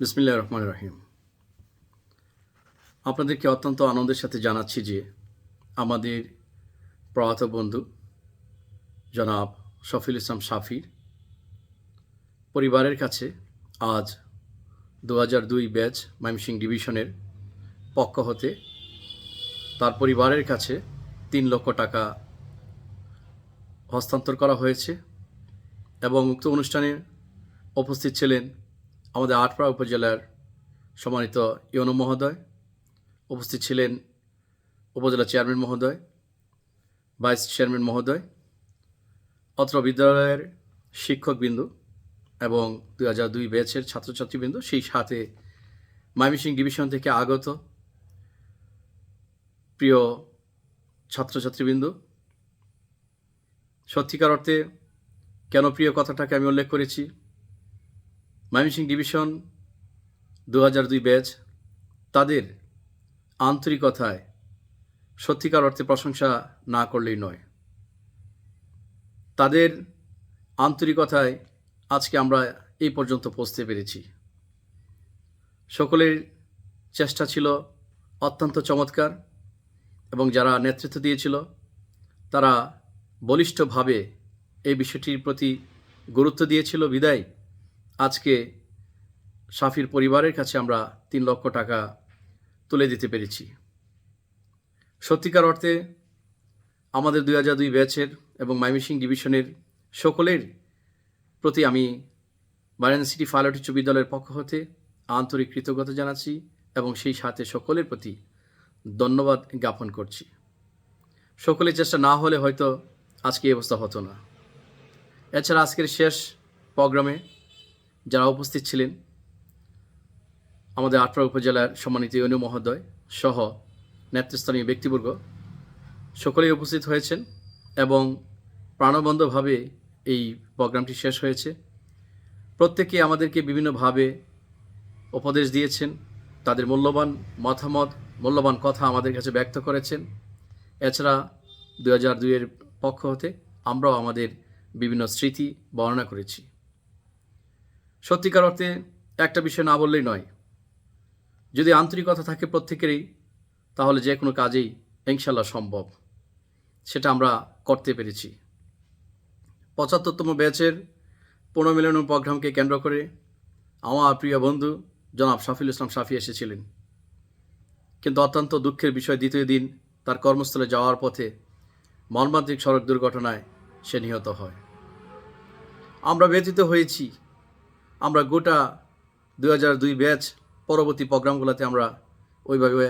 বিসমিল্লাহ রহমান রহিম। আপনাদেরকে অত্যন্ত আনন্দের সাথে জানাচ্ছি যে আমাদের প্রয়াত বন্ধু জনাব শফিল ইসলাম শাফির পরিবারের কাছে আজ দু হাজার দুই ব্যাচ ময়মনসিং ডিভিশনের পক্ষ হতে তার পরিবারের কাছে তিন লক্ষ টাকা হস্তান্তর করা হয়েছে এবং উক্ত অনুষ্ঠানে উপস্থিত ছিলেন আমাদের আটপাড়া উপজেলার সম্মানিত ইয়নো মহোদয়, উপস্থিত ছিলেন উপজেলা চেয়ারম্যান মহোদয়, ভাইস চেয়ারম্যান মহোদয়, অত্র বিদ্যালয়ের শিক্ষকবৃন্দ এবং দুই হাজার দুই ব্যাচের ছাত্রছাত্রীবৃন্দ, সেই সাথে ময়মনসিং ডিভিশন থেকে আগত প্রিয় ছাত্রছাত্রীবৃন্দ। সত্যিকার অর্থে কেন প্রিয় কথাটাকে আমি উল্লেখ করেছি? ময়মনসিং ডিভিশন দু হাজার দুই ব্যাচ, তাদের আন্তরিকতায় সত্যিকার অর্থে প্রশংসা না করলেই নয়। তাদের আন্তরিকতায় আজকে আমরা এই পর্যন্ত পৌঁছতে পেরেছি। সকলের চেষ্টা ছিল অত্যন্ত চমৎকার এবং যারা নেতৃত্ব দিয়েছিল, তারা বলিষ্ঠভাবে এই বিষয়টির প্রতি গুরুত্ব দিয়েছিল। বিদায়। আজকে সাফির পরিবারের কাছে আমরা তিন লক্ষ টাকা তুলে দিতে পেরেছি। সত্যিকার অর্থে আমাদের দুই হাজার দুই ব্যাচের এবং মাইমিসিং ডিভিশনের সকলের প্রতি আমি বারাণসী সিটি ফাইলট উচ্চ বিদ্যালয়ের পক্ষ হতে আন্তরিক কৃতজ্ঞতা জানাচ্ছি এবং সেই সাথে সকলের প্রতি ধন্যবাদ জ্ঞাপন করছি। সকলের চেষ্টা না হলে হয়তো আজকে এই অবস্থা হতো না। এছাড়া আজকের শেষ প্রোগ্রামে যারা উপস্থিত ছিলেন, আমাদের আটরা উপজেলার সম্মানিত ইউনিয় মহোদয় সহ নেতৃস্থানীয় ব্যক্তিবর্গ, সকলেই উপস্থিত হয়েছেন এবং প্রাণবন্ধভাবে এই প্রোগ্রামটি শেষ হয়েছে। প্রত্যেকে আমাদেরকে বিভিন্নভাবে উপদেশ দিয়েছেন, তাদের মূল্যবান মতামত, মূল্যবান কথা আমাদের কাছে ব্যক্ত করেছেন। এছাড়া দু হাজার দুইয়ের পক্ষ হতে আমরাও আমাদের বিভিন্ন স্মৃতি বর্ণনা করেছি। সত্যিকার অর্থে একটা বিষয় না বললেই নয়। যদি আন্তরিকতা থাকে প্রত্যেকেরই, তাহলে যে কোনো কাজেই ইনশাল্লাহ সম্ভব। সেটা আমরা করতে পেরেছি। পঁচাত্তরতম ব্যাচের পুনর্মিলন প্রোগ্রামকে কেন্দ্র করে আমার প্রিয় বন্ধু জনাব শাফিল ইসলাম সাফি এসেছিলেন। কিন্তু অত্যন্ত দুঃখের বিষয়, দ্বিতীয় দিন তার কর্মস্থলে যাওয়ার পথে মর্মান্তিক সড়ক দুর্ঘটনায় সে নিহত হয়। আমরা ব্যতীত হয়েছি আমরা গোটা দু হাজার দুই ব্যাচ পরবর্তী প্রোগ্রামগুলোতে আমরা ওইভাবে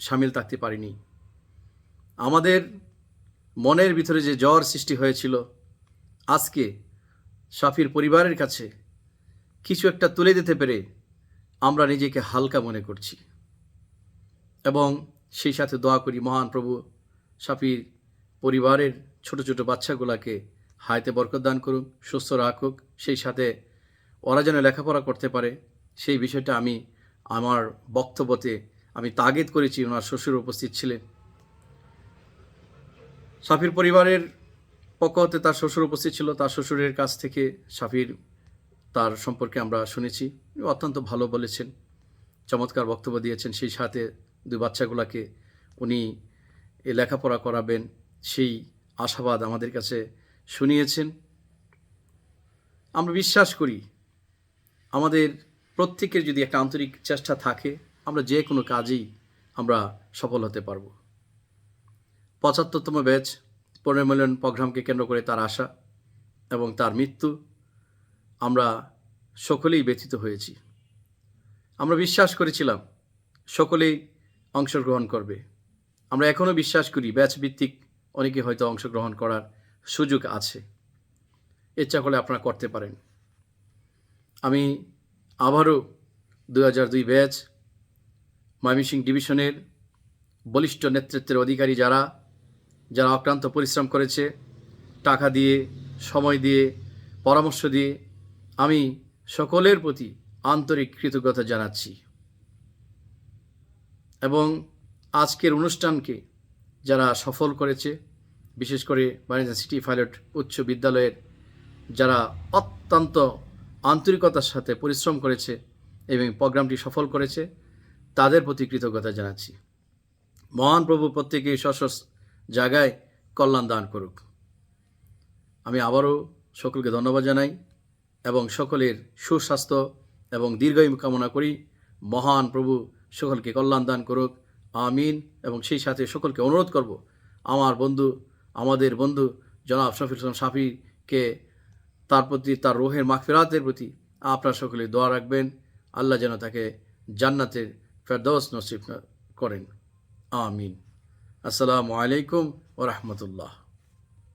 সামিল থাকতে পারিনি। আমাদের মনের ভিতরে যে জ্বর সৃষ্টি হয়েছিল, আজকে সাফির পরিবারের কাছে কিছু একটা তুলে দিতে পেরে আমরা নিজেকে হালকা মনে করছি। এবং সেই সাথে দোয়া করি মহান প্রভু সাফির পরিবারের ছোট ছোট বাচ্চাগুলোকে হায়তে বরকত দান করুক, সুস্থ রাখুক, সেই সাথে ওরা যেন লেখাপড়া করতে পারে, সেই বিষয়টা আমি আমার বক্তব্যতে আমি তাগিদ করেছি, ওনার শ্বশুর উপস্থিত ছিলেন। সাফির পরিবারের পক্ষ হতে তার শ্বশুর উপস্থিত ছিল, তার শ্বশুরের কাছ থেকে সাফির তার সম্পর্কে আমরা শুনেছি অত্যন্ত ভালো বলেছেন, চমৎকার বক্তব্য দিয়েছেন, সেই সাথে দুই বাচ্চাগুলোকে উনি লেখাপড়া করাবেন, সেই আশাবাদ আমাদের কাছে শুনিয়েছেন। আমরা বিশ্বাস করি আমাদের প্রত্যেকের যদি একটা আন্তরিক চেষ্টা থাকে, আমরা যে কোনো কাজেই আমরা সফল হতে পারব। পঁচাত্তরতম ব্যাচ পুনর্মিলন প্রোগ্রামকে কেন্দ্র করে তার আশা এবং তার মৃত্যু আমরা সকলেই ব্যথিত হয়েছি। আমরা বিশ্বাস করেছিলাম সকলেই অংশগ্রহণ করবে। আমরা এখনও বিশ্বাস করি ব্যাচ ভিত্তিক অনেকে হয়তো অংশগ্রহণ করার সুযোগ আছে। ইচ্ছা করলে আপনারা করতে পারেন। আমি আবারও দু হাজার দুই ব্যাচ ময়মনসিং ডিভিশনের বলিষ্ঠ নেতৃত্বের অধিকারী যারা যারা অক্লান্ত পরিশ্রম করেছে, টাকা দিয়ে, সময় দিয়ে, পরামর্শ দিয়ে আমি সকলের প্রতি আন্তরিক কৃতজ্ঞতা জানাচ্ছি। এবং আজকের অনুষ্ঠানকে যারা সফল করেছে, বিশেষ করে বাণিজ্য সিটি পাইলট উচ্চ বিদ্যালয়ের যারা অত্যন্ত আন্তরিকতার সাথে পরিশ্রম করেছে এবং প্রোগ্রামটি সফল করেছে, তাদের প্রতি কৃতজ্ঞতা জানাচ্ছি। মহান প্রভু প্রত্যেকে সশস জায়গায় কল্যাণ দান করুক। আমি আবারও সকলকে ধন্যবাদ জানাই এবং সকলের সুস্বাস্থ্য এবং দীর্ঘায়ু কামনা করি। মহান প্রভু সকলকে কল্যাণ দান করুক। আমিন এবং সেই সাথে সকলকে অনুরোধ করব, আমার বন্ধু, আমাদের বন্ধু জনাব হোসেন সাফিকে তার প্রতি, তার রোহের মাগফিরাতের প্রতি আপনার সকলে দোয়া রাখবেন। আল্লাহ যেন তাকে জান্নাতের ফেরদৌস নসিব করেন। আমিন। আসসালামু আলাইকুম ও রহমতুল্লাহ।